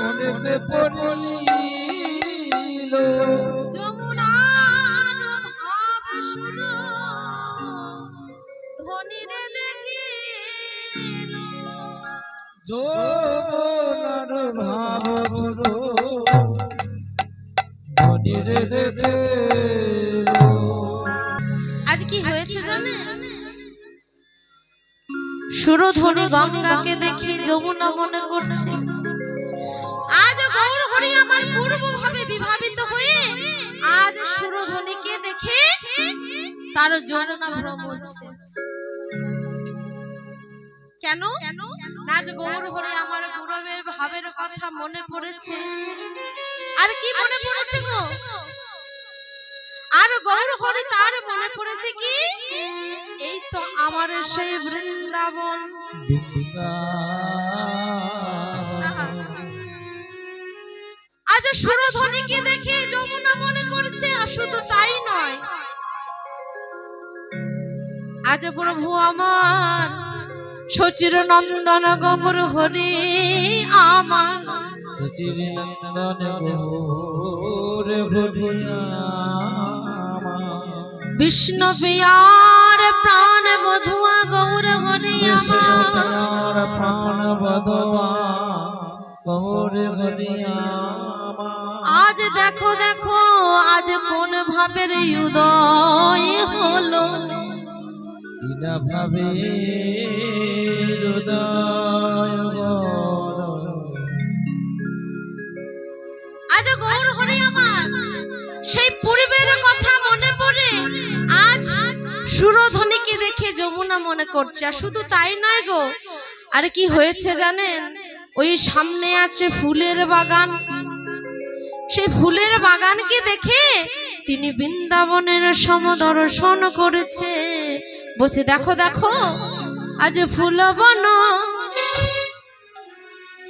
মনেতে পড়িল। যমুনার ভাব শুনো। ধনীরে দেখিল। ভাব আজ কি হয়েছে জানে সুরধনী গঙ্গাকে দেখে যমুনা মনে করছে। আজ গৌর হরি আমার পূর্ব ভাবে বিভাবিত হয়ে আজ সুরধনীকে দেখে তার যমুনা ভ্রম হচ্ছে। কেন? আজ গৌর হরি আমার পূর্বের ভাবের কথা মনে পড়েছে। আর কি মনে পড়েছে গো? আর গৌর হরি তার মনে পড়েছে কি? এই তো আমার সেই বৃন্দাবন। আজ সুরধ্বনিকে দেখে যমুনা মনে করছে আর শুধু তাই নয় আজ প্রভু আমার সচির নন্দন গৌর হরি আমার। সচির নন্দন গোরে ঘটিয়া বিষ্ণু পিয়ার প্রাণ বধুয়া গৌর হরি আমার প্রাণ বদবা গৌরে ঘটিয়া আজ দেখো দেখো আজ কোন ভাবের উদয় হলো? ভাবে আজ গৌর সেই পূর্বের কথা সুরধ্বনিকে দেখে যমুনা মনে করছে, আর শুধু তাই নয় গো, আর কি হয়েছে জানেন? ওই সামনে আছে ফুলের বাগান। সেই ফুলের বাগানকে দেখে তিনি বৃন্দাবনের সমদর্শন করেছে। বলছে, দেখো দেখো, আজ ফুল বন,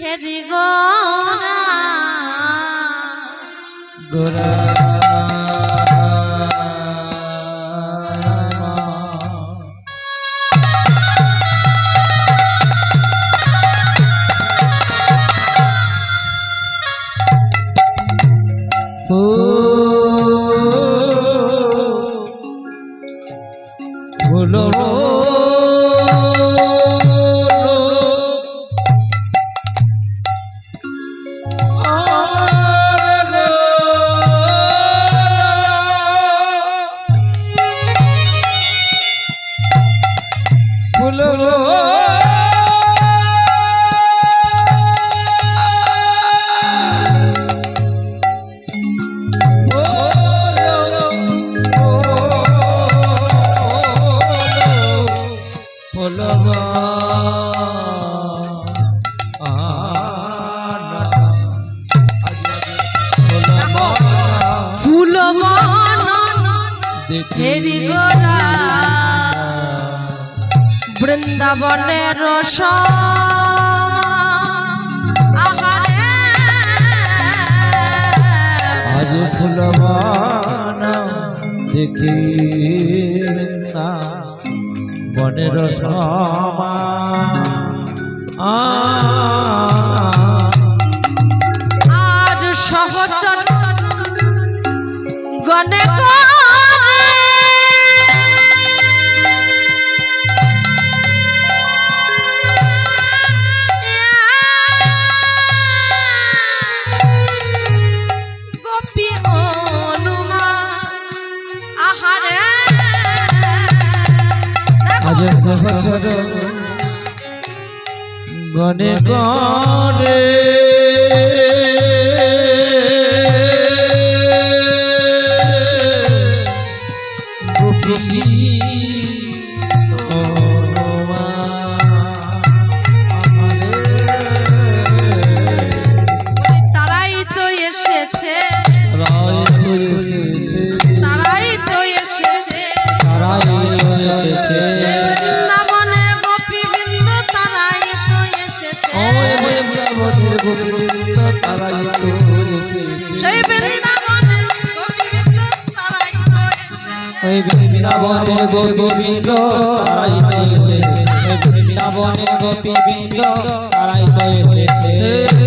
হেরি গোরা। রস আজ ফুলবানা দেখি না। বনের সমা আ গনে গনে বৃন্দাবনে গোপীবৃন্দ তারাই তো এসেছে।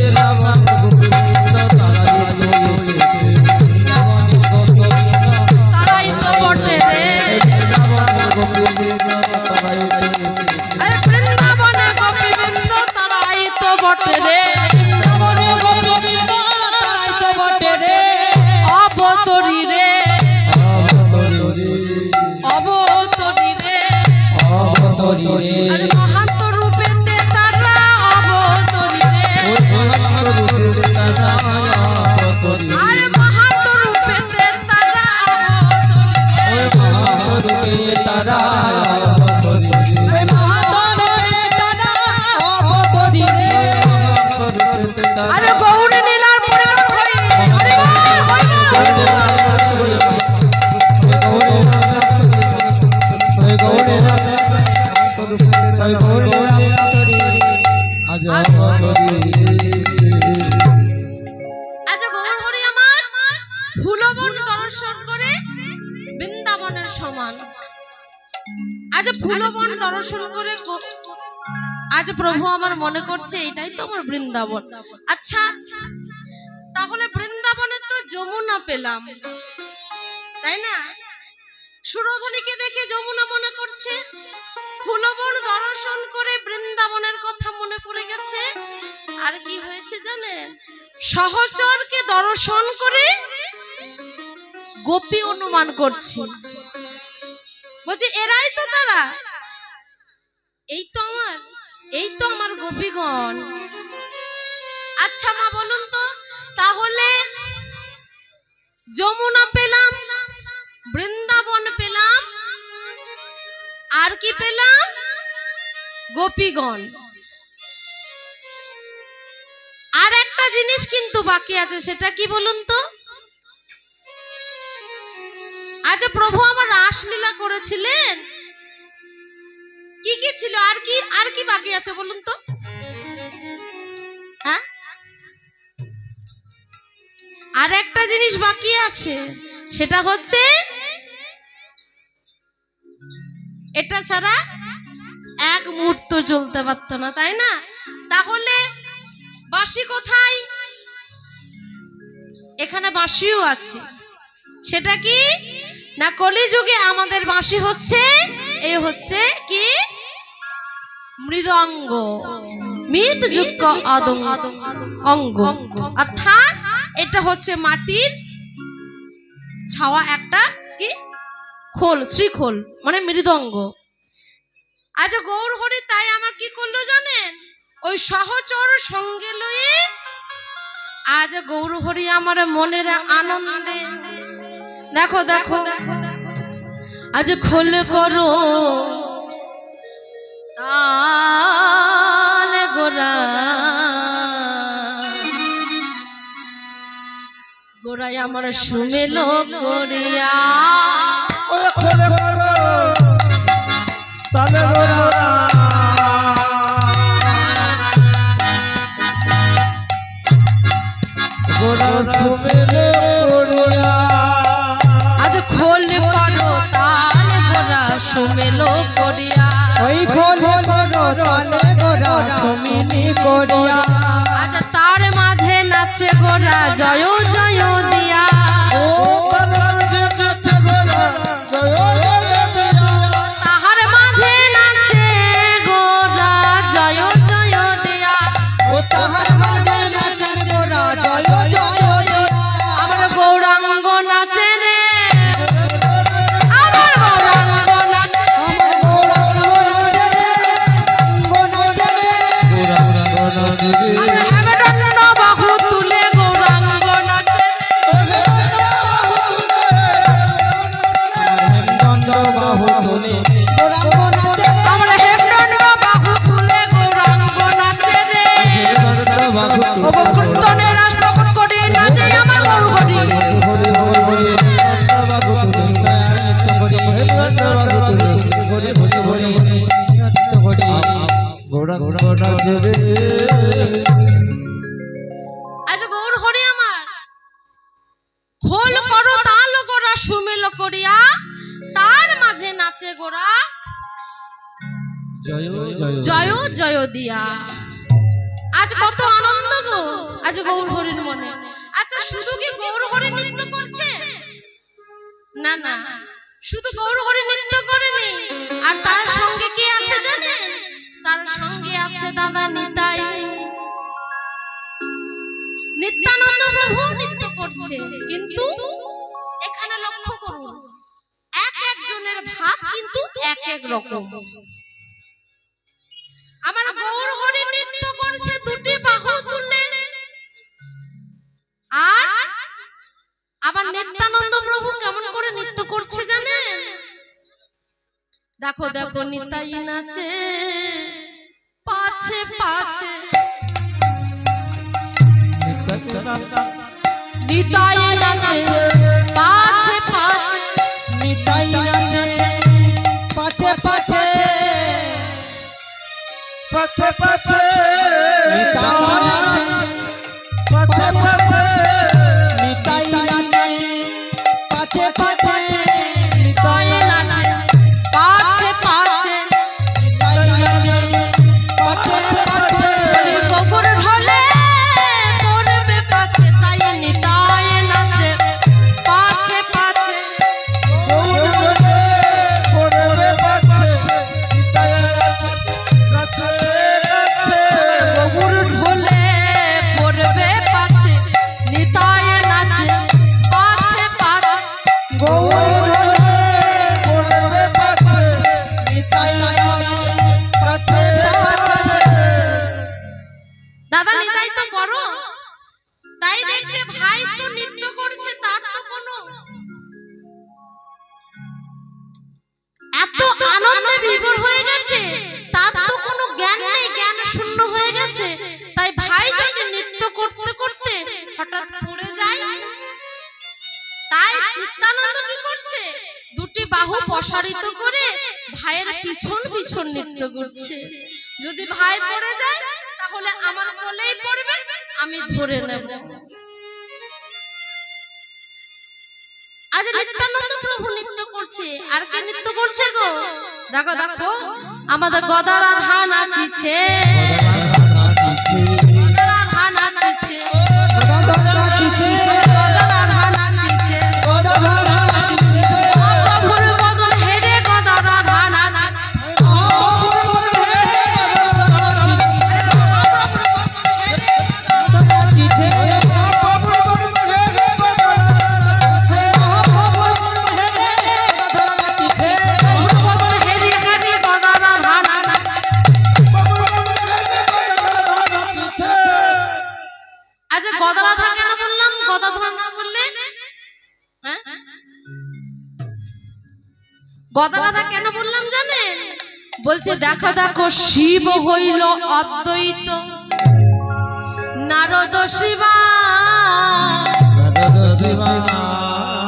আরে বৃন্দাবন। আচ্ছা তাহলে বৃন্দাবনে তো যমুনা পেলাম। তাই না? সুরধনীকে দেখে যমুনা মনে করছে। ফুলবন দর্শন করে বৃন্দাবনের কথা মনে পড়ে গেছে। আর কি হয়েছে জানেন? সহচরকে দর্শন করে গোপী অনুমান করছি। বলছি, এরাই তো তারা। এই তো আমার, এই তো আমার গোপীগণ। আচ্ছা মা, বলুন তো, তাহলে যমুনা পেলাম, বৃন্দাবন পেলাম, আর কি পেলাম? গোপীগণ। আর একটা জিনিস কিন্তু বাকি আছে, সেটা কি বলুন তো? আজ প্রভু আমার রাসলীলা করেছিলেন। কি কি ছিল? আর কি আর কি বাকি আছে বলুন তো? হ্যাঁ? আর একটা জিনিস বাকি আছে, সেটা হচ্ছে এটা ছাড়া এক মুহূর্ত চলতে পারতো না, তাই না? তাহলে বাঁশি কোথায়? এখানে বাঁশিও আছে। সেটা কি? না কলিযুগে আমাদের বাঁশি হচ্ছে, এ হচ্ছে কি? মৃদঙ্গ মৃত যুক্ত অঙ্গ। অর্থাৎ এটা হচ্ছে মাটির ছাওয়া একটা কি? খোল, শ্রীখোল মানে মৃদঙ্গ। আজ গৌর হরি তাই আমার কি করল জানেন? ওই সহচর সঙ্গে লয়ে আজ গৌর হরি আমার মনের আনন্দে। দেখো দেখো। দেখো আজ খোল করো। তাল গোরাই আমার সুমেলো করিয়া। আজ খোল করো তাল গোরা সুমেলো করিয়া। ওই খোলে করো তালে গোরা সমিনি করিয়া। আজ তার মাঝে নাচে গোরা জয় জয় গৌর হরি আমার। খোল করো তাল করা সুমেল করিয়া মাঝে নাচে গোরা জয় জয় দিয়া। আজ কত আনন্দ গো আজ গৌর হরির মনে। আচ্ছা শুধু কি গৌর হরি নৃত্য করছে? না না শুধু গৌর হরি নৃত্য করেনি আর তার সঙ্গে কি তার সঙ্গে আছে দাদা নিতাই। নিত্যানন্দ প্রভু নৃত্য করছে, কিন্তু এখানে লক্ষ্য করুন, এক একজনের ভাব কিন্তু এক এক রকম। আমার গৌর হরি নৃত্য করছে দুটি বাহু তুলে। আর আবার নিত্যানন্দ প্রভু কেমন করে নৃত্য করছে জানেন? দেখো দেখো, নিতাই নাচে। পাছে পাছে। নিতাই নাচে পাছে পাছে। নিতাই নাচে পাছে পাছে। পাছে পাছে। আমি ধরে নেব। আজ নিত্যানন্দ প্রভু নৃত্য করছে। আর কে নৃত্য করছে গো? দেখো দেখো, আমাদের গদারা ধান গদারাধা গদারাধা কেন বললাম জানেন? বলছে দেখো দেখো শিব হইল অদ্বৈত। নারদ শিবা।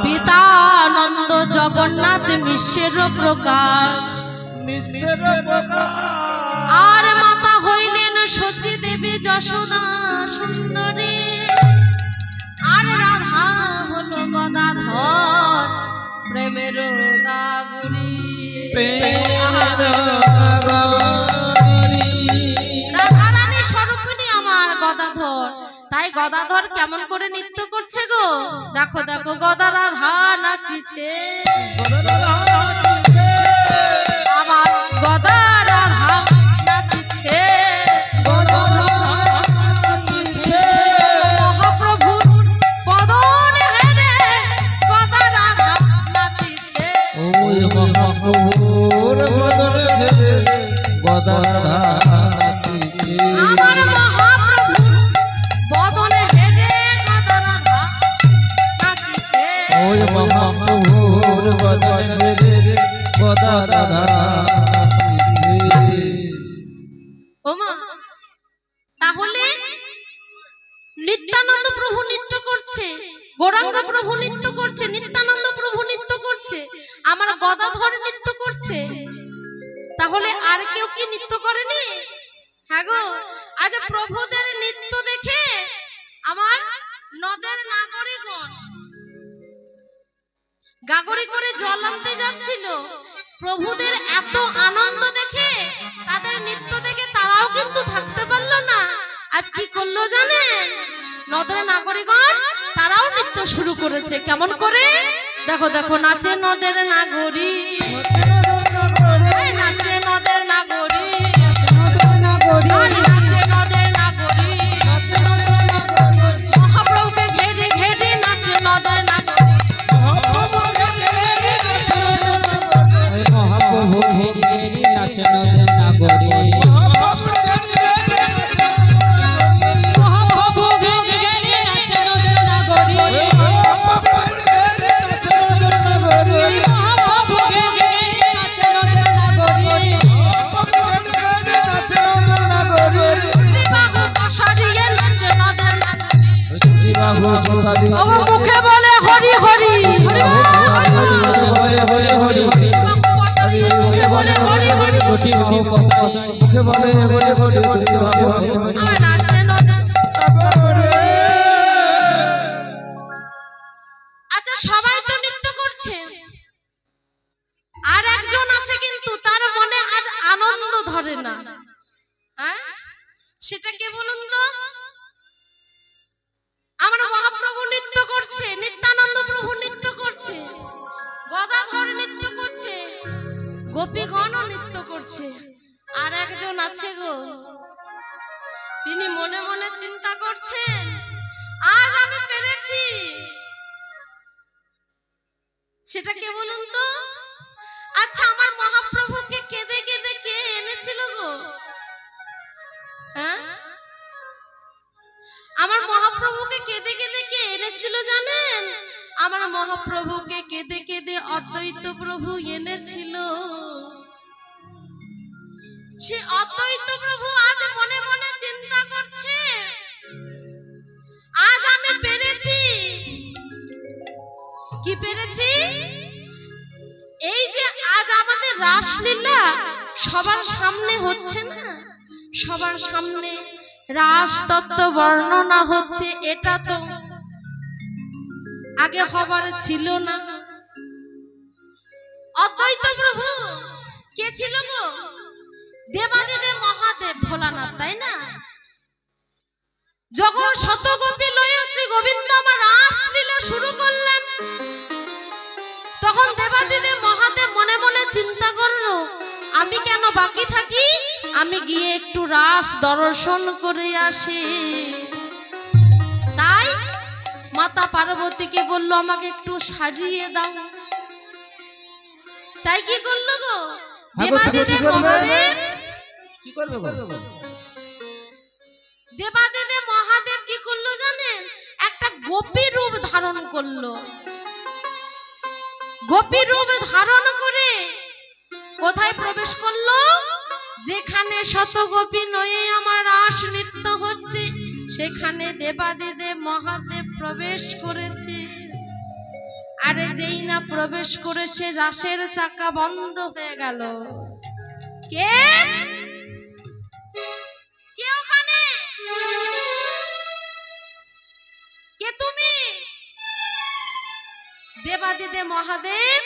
পিতানন্দ জগন্নাথ মিশ্রের প্রকাশ। আর মাতা হইলেন সচী দেবী যশোদা সুন্দরী। আর রাধা হলো গদাধর। প্রেমের গাগুরি রাধারানী স্বরূপণী আমার গদাধর। তাই গদাধর কেমন করে নৃত্য করছে গো? দেখো দেখো গদা রাধা নাচিছে। আমার জানেন? নদের নাগরিকগণ তারাও নৃত্য শুরু করেছে। কেমন করে? দেখো দেখো নাচে নদের নাগরী। নাচে নদের নাগরী। নাচে বলুন আমার মহাপ্রভু নৃত্য করছে, নিত্যানন্দ প্রভু নৃত্য করছে, গদাধর নৃত্য করছে গোপীগণও নৃত্য করছে। আর একজন আছে গো, তিনি মনে মনে চিন্তা করছেন, আজ আমি পেরেছি। সেটা কে বলুন তো? আচ্ছা আমার মহাপ্রভুকে কেঁদে কেঁদে কে এনেছিল গো? হ্যাঁ? আমার মহাপ্রভুকে কেঁদে কেঁদে কে এনেছিল জানেন? আমার মহাপ্রভুকে কেঁদে কেঁদে অদ্বৈত প্রভু এনেছিল। সে অদ্বৈত প্রভু আজ মনে মনে চিন্তা করছে, আজ আমি পেরেছি। কি পেরেছি? এই যে আজ আমাদের রাসলীলা সবার সামনে হচ্ছে না? সবার সামনে রাস তত্ত্ব বর্ণনা হচ্ছে এটা তো। আগে হবার ছিল না। অদ্বৈত প্রভু, কে ছিল গো? দেবাদেবের মহাদেব ভোলানাথ, তাই না? যখন শতগোপী লয়ে শ্রী গোবিন্দ আমার রাসলীলা শুরু করলেন। তখন দেবাদিদেব মহাদেব মনে মনে চিন্তা করল, আমি কেন বাকি থাকি? আমি গিয়ে একটু রাস দর্শন করে আসি। তাই মাতা পার্বতীকে বলল আমাকে একটু সাজিয়ে দাও। তাই কি করল গো? হ্যাঁ করবে? মহাদেব? কি করবে মহাদেব কি করল জানেন? একটা গোপী রূপ ধারণ করল। গোপী রূপ ধারণ করে কোথায় প্রবেশ করল? যেখানে শত গোপী নয়ে আমার রাস নৃত্য হচ্ছে, সেখানে দেবাদিদেব মহাদেব প্রবেশ করেছে। আরে যেই না প্রবেশ করে সে রাসের চাকা বন্ধ হয়ে গেল। কে? কে ওখানে? কে তুমি? দেবাদিদে মহাদেব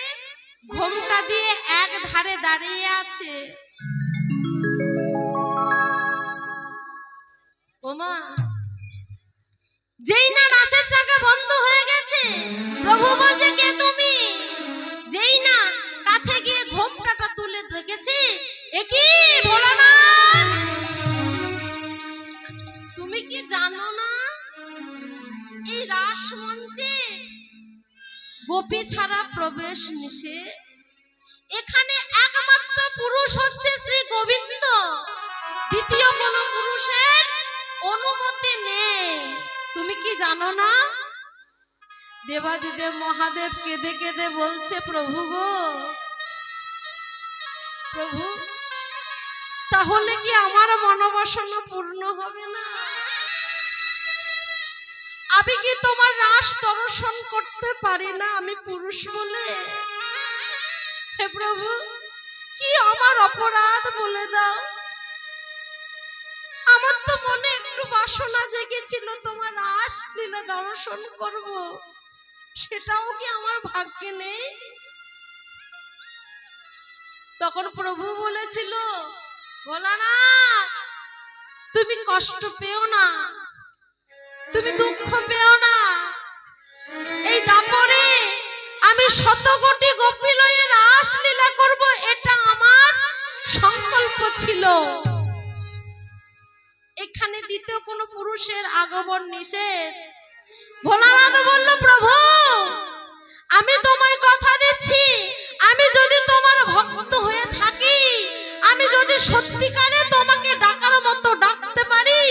ঘোমটা দিয়ে এক ধারে দাঁড়িয়ে আছে। ওমা। যেই না নাসের চাকা বন্ধ হয়ে গেছে, প্রভু বলছে, কে তুমি? যেই না কাছে গিয়ে ঘোমটাটা তুলে দেখেছি একই ভোলানাথ? তুমি কি জানো না এই রাস মঞ্চে গোপী ছাড়া প্রবেশ নিষেধ? এখানে একমাত্র পুরুষ হচ্ছে শ্রী গোবিন্দ, দ্বিতীয় কোন পুরুষের অনুমতি নেই। তুমি কি জানো না? দেবাদিদেব মহাদেব কেঁদে কেঁদে বলছে, প্রভু গো, প্রভু, তাহলে কি আমার মনোবাসনা পূর্ণ হবে না? আমি কি তোমার রাস দর্শন করতে পারি না, আমি পুরুষ বলে? হে প্রভু, কি আমার অপরাধ বলে দাও? মনে একটু বাসনা জেগেছিল, তোমার রাস লীলা দর্শন করব। সেটাও কি আমার ভাগ্যে নেই? তখন প্রভু বলেছিল বলা না তুমি কষ্ট পেও না, তুমি দুঃখ পেও না। এই দাপরে আমি শত কোটি গোপী লয়ে রাস লীলা করব, এটা আমার সংকল্প ছিল। এখানে দ্বিতীয় কোনো পুরুষের আগমন নিষেধ। ভোলানাথ বলল, প্রভু, আমি তোমায় কথা দিচ্ছি। আমি যদি তোমার ভক্ত হয়ে থাকি, আমি যদি সত্যিকারে তোমাকে ডাকার মতো ডাকতে পারি